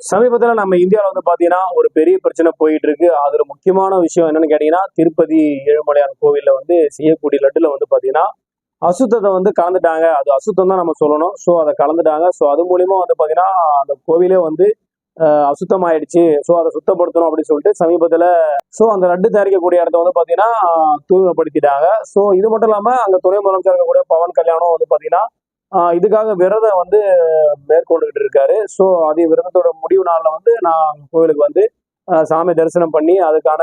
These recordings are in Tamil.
சமீபத்தில் நம்ம இந்தியாவில் வந்து பார்த்தீங்கன்னா ஒரு பெரிய பிரச்சனை போயிட்டு இருக்கு அதுல முக்கியமான விஷயம் என்னன்னு கேட்டீங்கன்னா திருப்பதி ஏழுமலையான் கோவில்ல வந்து செய்யக்கூடிய லட்டுல வந்து பார்த்தீங்கன்னா அசுத்தத்தை வந்து கலந்துட்டாங்க. அது அசுத்தம் தான் நம்ம சொல்லணும். ஸோ அதை கலந்துட்டாங்க. ஸோ அது மூலியமா வந்து பார்த்தீங்கன்னா அந்த கோவிலே வந்து அசுத்தம் ஆயிடுச்சு ஸோ அதை சுத்தப்படுத்தணும் அப்படின்னு சொல்லிட்டு சமீபத்தில் ஸோ அந்த லட்டு தயாரிக்கக்கூடிய இடத்த வந்து பார்த்தீங்கன்னா தூய்மைப்படுத்திட்டாங்க. ஸோ இது மட்டும் இல்லாமல் அங்கே துணை முதலமைச்சர் இருக்கக்கூடிய பவன் கல்யாணம் வந்து பார்த்தீங்கன்னா இதுக்காக விரதம் வந்து மேற்கொண்டு இருக்காரு. ஸோ அதே விரதத்தோட முடிவு நாளில் வந்து நான் கோவிலுக்கு வந்து சாமி தரிசனம் பண்ணி அதுக்கான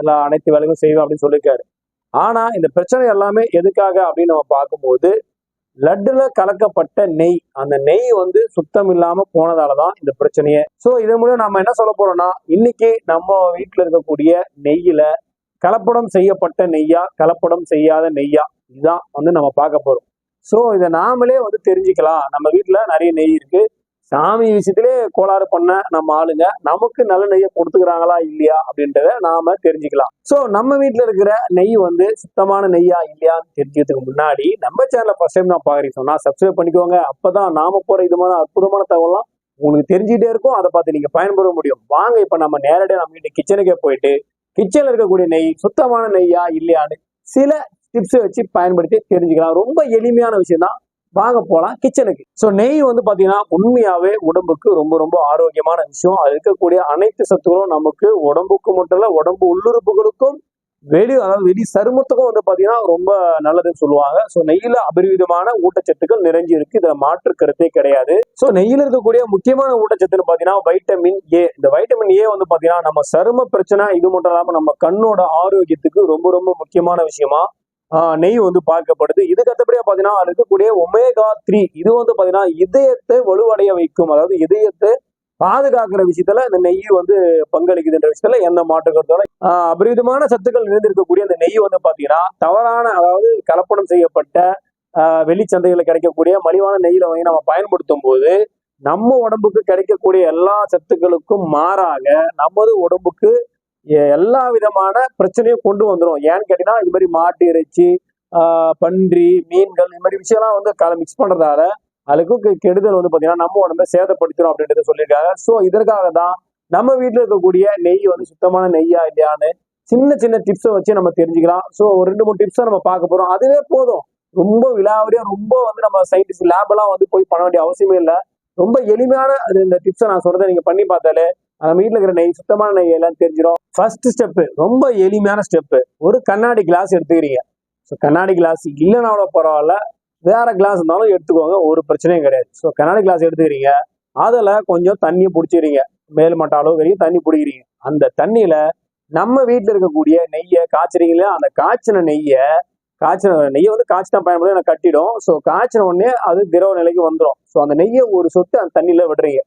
எல்லா அனைத்து வேலைகளும் செய்வேன் அப்படின்னு சொல்லியிருக்காரு. ஆனா இந்த பிரச்சனை எல்லாமே எதுக்காக அப்படின்னு நம்ம பார்க்கும்போது லட்டுல கலக்கப்பட்ட நெய் அந்த நெய் வந்து சுத்தம் இல்லாம போனதால தான் இந்த பிரச்சனையே. ஸோ இதன் மூலம் நம்ம என்ன சொல்ல போறோம்னா இன்னைக்கு நம்ம வீட்டில் இருக்கக்கூடிய நெய்யில கலப்படம் செய்யப்பட்ட நெய்யா கலப்படம் செய்யாத நெய்யா இதுதான் வந்து நம்ம பார்க்க போறோம். ஸோ இதை நாமளே வந்து தெரிஞ்சுக்கலாம். நம்ம வீட்டில் நிறைய நெய் இருக்கு. சாமி விஷயத்திலே கோளாறு பண்ண நம்ம ஆளுங்க நமக்கு நல்ல நெய்யை கொடுத்துக்கிறாங்களா இல்லையா அப்படின்றத நாம தெரிஞ்சுக்கலாம். ஸோ நம்ம வீட்டில் இருக்கிற நெய் வந்து சுத்தமான நெய்யா இல்லையான்னு தெரிஞ்சதுக்கு முன்னாடி நம்ம சேனலை ஃபர்ஸ்ட் டைம் நான் பார்க்குறீங்க சொன்னா சப்ஸ்கிரைப் பண்ணிக்கோங்க. அப்பதான் நாம போற இதுமான அற்புதமான தகவலாம் உங்களுக்கு தெரிஞ்சுட்டே இருக்கும். அதை பார்த்து நீங்க பயன்பெற முடியும். வாங்க இப்ப நம்ம நேரடியாக நம்ம வீட்டு கிச்சனுக்கே போயிட்டு கிச்சன்ல இருக்கக்கூடிய நெய் சுத்தமான நெய்யா இல்லையான்னு சில டிப்ஸ் வச்சு பயன்படுத்தி தெரிஞ்சுக்கலாம். ரொம்ப எளிமையான விஷயம் தான் வாங்க போலாம் கிச்சனுக்கு ஸோ நெய் வந்து பார்த்தீங்கன்னா உண்மையாகவே உடம்புக்கு ரொம்ப ரொம்ப ஆரோக்கியமான விஷயம். அது இருக்கக்கூடிய அனைத்து சத்துக்களும் நமக்கு உடம்புக்கு மட்டும் இல்லை உடம்பு உள்ளுறுப்புகளுக்கும் வெளி அதாவது வெளி சருமத்துக்கும் வந்து பார்த்தீங்கன்னா ரொம்ப நல்லதுன்னு சொல்லுவாங்க. ஸோ நெய்யில அபரிவிதமான ஊட்டச்சத்துக்கள் நிறைஞ்சு இருக்கு. இதில் மாற்று கருத்தே கிடையாது. ஸோ நெய்யில இருக்கக்கூடிய முக்கியமான ஊட்டச்சத்துன்னு பார்த்தீங்கன்னா வைட்டமின் ஏ இந்த வைட்டமின் ஏ வந்து பார்த்தீங்கன்னா நம்ம சரும பிரச்சனை இது மட்டும் இல்லாமல் நம்ம கண்ணோட ஆரோக்கியத்துக்கு ரொம்ப ரொம்ப முக்கியமான விஷயமா நெய் வந்து பார்க்கப்படுது. இதுக்கு அடுத்தபடியா பாத்தீங்கன்னா இருக்கக்கூடிய ஒமேகா த்ரீ இது வந்து பாத்தீங்கன்னா இதயத்தை வலுவடைய வைக்கும். அதாவது இதயத்தை பாதுகாக்கிற விஷயத்துல இந்த நெய் வந்து பங்களிக்குதுன்ற விஷயத்துல எந்த மாற்று கருத்தாலும் அபரிதமான சத்துக்கள் நிறைந்திருக்கக்கூடிய அந்த நெய் வந்து பாத்தீங்கன்னா தவறான அதாவது கலப்படம் செய்யப்பட்ட ஆஹ் வெளிச்சந்தைகளில் கிடைக்கக்கூடிய மலிவான நெய்யில வாங்கி நம்ம பயன்படுத்தும் போது நம்ம உடம்புக்கு கிடைக்கக்கூடிய எல்லா சத்துக்களுக்கும் மாறாக நமது உடம்புக்கு எல்லா விதமான பிரச்சனையும் கொண்டு வந்துடும் ஏன்னு கேட்டீங்கன்னா இது மாதிரி மாட்டு இறைச்சி பன்றி மீன்கள் இது மாதிரி விஷயம்லாம் வந்து கல மிக்ஸ் பண்ணுறதால அதுக்கும் கெ- கெடுதல் வந்து பார்த்தீங்கன்னா நம்ம உடம்பை சேதப்படுத்திடும் அப்படின்றத சொல்லியிருக்காங்க. ஸோ இதற்காக தான் நம்ம வீட்டில் இருக்கக்கூடிய நெய் வந்து சுத்தமான நெய்யா இல்லையான்னு சின்ன சின்ன டிப்ஸை வச்சு நம்ம தெரிஞ்சுக்கலாம். ஸோ ஒரு ரெண்டு மூணு டிப்ஸை நம்ம பார்க்க போகிறோம் அதுவே போதும். ரொம்ப விழாவடியாக ரொம்ப வந்து நம்ம சயின்டிஸ்ட் லேபெல்லாம் வந்து போய் பண்ண வேண்டிய அவசியமே இல்லை. ரொம்ப எளிமையான அது இந்த டிப்ஸை நான் சொல்கிறத நீங்கள் பண்ணி பார்த்தாலே நம்ம வீட்டில் இருக்கிற நெய் சுத்தமான நெய் எல்லாம் தெரிஞ்சிடும் ஃபர்ஸ்ட் ஸ்டெப்பு ரொம்ப எளிமையான ஸ்டெப்பு ஒரு கண்ணாடி கிளாஸ் எடுத்துக்கிறீங்க. ஸோ கண்ணாடி கிளாஸ் இல்லைன்னா கூட பரவாயில்ல. வேற கிளாஸ் இருந்தாலும் எடுத்துக்கோங்க ஒரு பிரச்சனையும் கிடையாது. ஸோ கண்ணாடி கிளாஸ் எடுத்துக்கிறீங்க. அதில் கொஞ்சம் தண்ணி பிடிச்சிடுறீங்க மேல் மட்ட அளவு வரைக்கும் தண்ணி பிடிக்கிறீங்க. அந்த தண்ணியில் நம்ம வீட்டில் இருக்கக்கூடிய நெய்யை காய்ச்சுறீங்களா? அந்த காய்ச்சின நெய்யை காய்ச்சின நெய்யை வந்து காய்ச்சினா பயன்படுத்தி எனக்கு கட்டிடும். ஸோ காய்ச்சின உடனே அது திரவ நிலைக்கு வந்துடும் ஸோ அந்த நெய்யை ஒரு சொட்டு அந்த தண்ணியில் விடுறீங்க.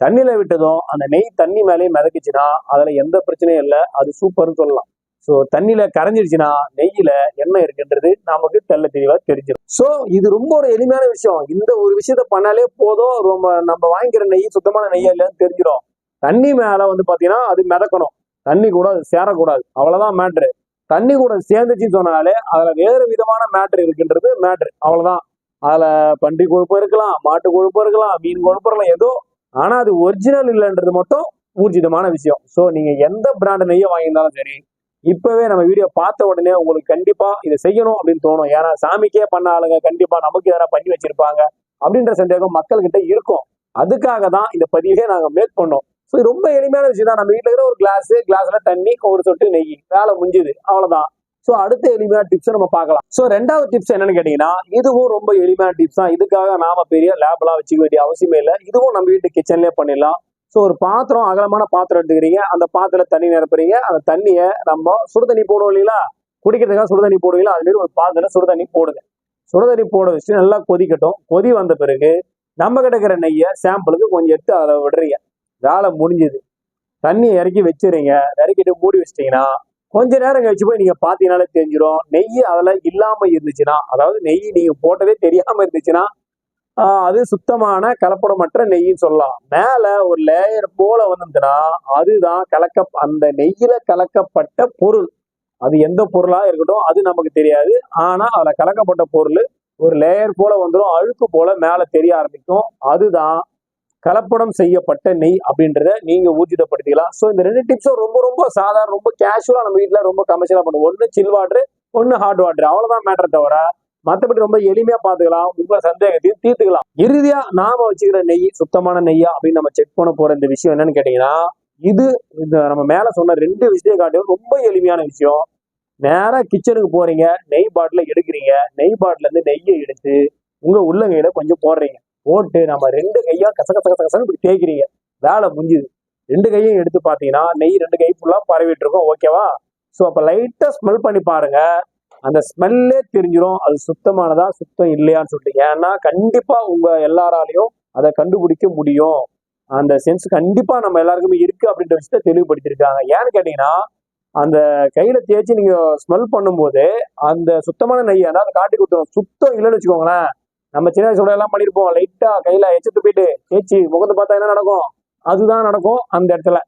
தண்ணியில விட்டதும் அந்த நெய் தண்ணி மேலேயே மிதக்குச்சுன்னா அதுல எந்த பிரச்சனையும் இல்லை. அது சூப்பர்னு சொல்லலாம். ஸோ தண்ணியில கரைஞ்சிருச்சுன்னா நெய்யில எண்ணெய் இருக்குன்றது நமக்கு தெல்ல தெளிவா தெரிஞ்சிடும் ஸோ இது ரொம்ப ஒரு எளிமையான விஷயம். இந்த ஒரு விஷயத்த பண்ணாலே போதும். ரொம்ப நம்ம வாங்கிக்கிற நெய் சுத்தமான நெய்யா இல்லையான்னு தெரிஞ்சிடும் தண்ணி மேல வந்து பாத்தீங்கன்னா அது மிதக்கணும். தண்ணி கூட அது சேரக்கூடாது. அவ்வளவுதான் மேட்ரு தண்ணி கூட சேர்ந்துச்சுன்னு சொன்னாலே அதுல வேறு விதமான மேட்ரு இருக்குன்றது மேட்ரு அவ்வளவுதான். அதுல பன்றி கொழுப்பு இருக்கலாம் மாட்டு கொழுப்பு இருக்கலாம் மீன் கொழுப்பு இருக்கலாம் ஏதோ ஆனா அது ஒரிஜினல் இல்லைன்றது மட்டும் ஊர்ஜிதமான விஷயம். ஸோ நீங்க எந்த பிராண்ட் நெய்யை வாங்கியிருந்தாலும் சரி இப்பவே நம்ம வீடியோ பார்த்த உடனே உங்களுக்கு கண்டிப்பா இதை செய்யணும் அப்படின்னு தோணும். ஏன்னா சாமிக்கே பண்ண ஆளுங்க கண்டிப்பா நமக்கு எதனா பண்ணி வச்சிருப்பாங்க அப்படின்ற சந்தேகம் மக்கள்கிட்ட இருக்கும். அதுக்காக தான் இந்த பதிவே நாங்க மேக் பண்ணோம். ஸோ ரொம்ப எளிமையான விஷயம் தான் நம்ம வீட்டில் இருக்கிற ஒரு கிளாஸ் கிளாஸ்ல தண்ணி ஒரு சொட்டு நெய் வேலை முடிஞ்சுது. அவ்வளவுதான். ஸோ அடுத்த எளிமையான டிப்ஸ் நம்ம பார்க்கலாம். ஸோ ரெண்டாவது டிப்ஸ் என்னன்னு கேட்டீங்கன்னா இதுவும் ரொம்ப எளிமையான டிப்ஸ் தான். இதுக்காக நாம பெரிய லேப்லாம் வச்சுக்க வேண்டிய அவசியமே இல்லை. இதுவும் நம்ம வீட்டு கிச்சன்லேயே பண்ணிடலாம். ஸோ ஒரு பாத்திரம் அகலமான பாத்திரம் எடுத்துக்கிறீங்க. அந்த பாத்திரத்துல தண்ணி நிரப்புறீங்க. அந்த தண்ணியை நம்ம சுடுதண்ணி போடுவோம் இல்லைங்களா? குடிக்கிறதுக்காக சுடுதண்ணி போடுவீங்களா அது மாதிரி ஒரு பாத்திரம் சுடுதண்ணி போடுங்க. சுடுதண்ணி போட வச்சுட்டு நல்லா கொதிக்கட்டும். கொதி வந்த பிறகு நம்ம கிடக்கிற நெய்யை சாம்பிளுக்கு கொஞ்சம் எடுத்து அதில் விடுறீங்க. வேலை முடிஞ்சுது. தண்ணியை இறக்கி வச்சுறீங்க இறக்கிட்டு மூடி வச்சிட்டிங்கன்னா கொஞ்ச நேரம் கழிச்சு போய் நீங்க பாத்தீங்கனாலே தெரிஞ்சிடும் நெய் அதுல இல்லாம இருந்துச்சுன்னா அதாவது நெய் நீங்க போட்டதே தெரியாம இருந்துச்சுன்னா அது சுத்தமான கலப்படமற்ற நெய்ன்னு சொல்லலாம். மேல ஒரு லேயர் போல வந்துச்சுன்னா அதுதான் கலக்க அந்த நெய்யில கலக்கப்பட்ட பொருள். அது எந்த பொருளா இருக்கட்டும் அது நமக்கு தெரியாது. ஆனா அதுல கலக்கப்பட்ட பொருள் ஒரு லேயர் போல வந்துடும் அழுக்கு போல மேல தெரிய ஆரம்பிக்கும். அதுதான் கலப்படம் செய்யப்பட்ட நெய் அப்படின்றத நீங்க ஊர்ஜிதப்படுத்திக்கலாம். ஸோ இந்த ரெண்டு டிப்ஸும் ரொம்ப ரொம்ப சாதாரண ரொம்ப கேஷுவலா நம்ம வீட்டில் ரொம்ப கமர்ஷியலா பண்ணுவோம். ஒன்று சில் வாட்ரு ஒன்று ஹாட் வாட்ரு அவ்வளவுதான் மேட்டர் தவிர மற்றபடி ரொம்ப எளிமையா பார்த்துக்கலாம். உங்களை சந்தேகத்தையும் தீர்த்துக்கலாம். இறுதியா நாம வச்சுக்கிற நெய் சுத்தமான நெய்யா அப்படின்னு நம்ம செக் பண்ண போற இந்த விஷயம் என்னன்னு கேட்டீங்கன்னா இது இந்த நம்ம மேல சொன்ன ரெண்டு விஷயம் காட்டியும் ரொம்ப எளிமையான விஷயம். நேரா கிச்சனுக்கு போறீங்க நெய் பாட்டில எடுக்கிறீங்க. நெய் பாட்டில இருந்து நெய்யை எடுத்து உங்க உள்ளங்கையில கொஞ்சம் போடுறீங்க. போட்டு நம்ம ரெண்டு கையா கச கச கச கசன்னு இப்படி தேய்க்கிறீங்க. வேலை முடிஞ்சுது. ரெண்டு கையும் எடுத்து பார்த்தீங்கன்னா நெய் ரெண்டு கை ஃபுல்லாக பரவிட்டு இருக்கும். ஓகேவா ஸோ அப்போ லைட்டாக ஸ்மெல் பண்ணி பாருங்க. அந்த ஸ்மெல்லே தெரிஞ்சிடும் அது சுத்தமானதா சுத்தம் இல்லையான்னு சொல்லிட்டு ஏன்னா கண்டிப்பாக உங்கள் எல்லாராலையும் அதை கண்டுபிடிக்க முடியும். அந்த சென்ஸ் கண்டிப்பாக நம்ம எல்லாருக்குமே இருக்கு அப்படின்ற விஷயத்த தெளிவுபடுத்தியிருக்காங்க. ஏன்னு கேட்டீங்கன்னா அந்த கையில தேய்ச்சி நீங்க ஸ்மெல் பண்ணும்போது அந்த சுத்தமான நெய்யை அதை காட்டி கொடுத்துரும் சுத்தம் இல்லைன்னு வச்சுக்கோங்களேன். நம்ம சின்ன வயசுல எல்லாம் பண்ணிருப்போம். லைட்டா கையில எச்சத்து போயிட்டு ஏச்சி முகத்தை பார்த்தா என்ன நடக்கும்? அதுதான் நடக்கும் அந்த இடத்துல.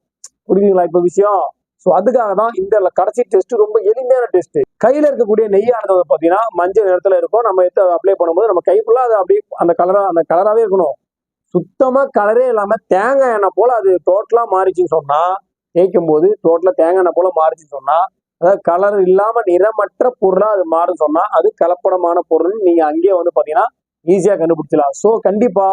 புரியுதுங்களா இப்ப விஷயம்? ஸோ அதுக்காக தான் இந்த கடைசி டெஸ்ட் ரொம்ப எளிமையான டெஸ்ட் கையில இருக்கக்கூடிய நெய்யானது வந்து பாத்தீங்கன்னா மஞ்சள் நிறத்துல இருக்கும். நம்ம எடுத்து அப்ளை பண்ணும்போது நம்ம கை ஃபுல்லா அது அப்படியே அந்த கலரா அந்த கலராவே இருக்கணும். சுத்தமா கலரே இல்லாம தேங்காய் எண்ணெய் போல அது டோட்டலா மாறிச்சுன்னு சொன்னா தேய்க்கும் போது டோட்டலா தேங்காய் எண்ணெய் போல மாறிச்சுன்னு சொன்னா அதாவது கலர் இல்லாம நிறமற்ற பொருளா அது மாறுன்னு சொன்னா அது கலப்படமான பொருள் நீங்க அங்கேயே வந்து பாத்தீங்கன்னா ஈஸியா கண்டுபிடிச்சலாம் ஸோ கண்டிப்பா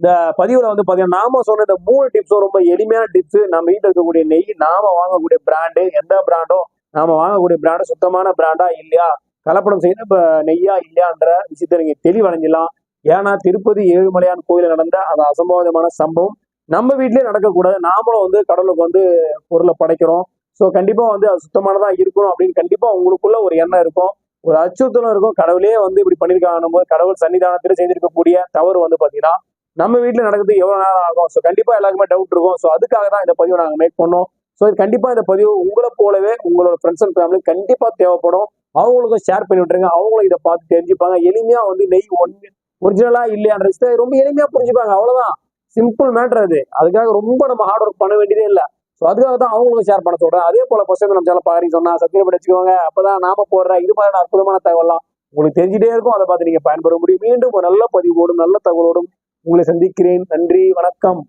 இந்த பதிவுல வந்து பாத்தீங்கன்னா நாம சொன்ன இந்த மூணு டிப்ஸும் ரொம்ப எளிமையான டிப்ஸ் நம்ம வீட்டில் இருக்கக்கூடிய நெய் நாம வாங்கக்கூடிய பிராண்டு எந்த பிராண்டோ நாம வாங்கக்கூடிய பிராண்டு சுத்தமான பிராண்டா இல்லையா? கலப்படம் செய்த நெய்யா இல்லையான்ற விஷயத்த நீங்க தெளிவடைஞ்சிடலாம். ஏன்னா திருப்பதி ஏழுமலையான் கோயில நடந்த அந்த அசம்பாவிதமான சம்பவம் நம்ம வீட்லயே நடக்கக்கூடாது. நாமளும் வந்து கடவுளுக்கு வந்து பொருளை படைக்கிறோம். ஸோ கண்டிப்பா வந்து அது சுத்தமானதா இருக்கணும் அப்படின்னு கண்டிப்பா உங்களுக்குள்ள ஒரு எண்ணம் இருக்கும். ஒரு அச்சுறுத்தலும் இருக்கும். கடவுளே வந்து இப்படி பண்ணிருக்காங்க போது கடவுள் சன்னிதானத்தில் செஞ்சிருக்கக்கூடிய தவறு வந்து பாத்தீங்கன்னா நம்ம வீட்டில் நடக்குது எவ்வளவு நேரம் ஆகும்? ஸோ கண்டிப்பா எல்லாருக்குமே டவுட் இருக்கும். ஸோ அதுக்காக தான் இந்த பதிவை நாங்க மேக் பண்ணோம். ஸோ இது கண்டிப்பா இந்த பதிவு உங்களை போலவே உங்களோட ஃப்ரெண்ட்ஸ் அண்ட் ஃபேமிலி கண்டிப்பா தேவைப்படும். அவங்களுக்கும் ஷேர் பண்ணி விட்டுருங்க. அவங்களும் இதை பார்த்து தெரிஞ்சுப்பாங்க. எளிமையா வந்து நெய் ஒன்று ஒரிஜினலா இல்லையான்ற ரொம்ப எளிமையா புரிஞ்சுப்பாங்க. அவ்வளவுதான். சிம்பிள் மேட்டர் அது. அதுக்காக ரொம்ப நம்ம ஹார்ட் ஒர்க் பண்ண வேண்டியதே இல்லை. ஸோ அதுக்காக தான் அவங்களுக்கும் ஷேர் பண்ண சொல்றேன். அதே போல ஃபர்ஸ்ட் நம்ம சேனல் பாருங்க சொன்னா சத்தியம் வச்சுக்கோங்க. அப்பதான் நாம போடுற இது மாதிரியான அற்புதமான தகவலாம் உங்களுக்கு தெரிஞ்சுட்டே இருக்கும். அதை பார்த்து நீங்க பயன்பெற முடியும். மீண்டும் ஒரு நல்ல பதிவோடும் நல்ல தகவலோடும் உங்களை சந்திக்கிறேன். நன்றி வணக்கம்.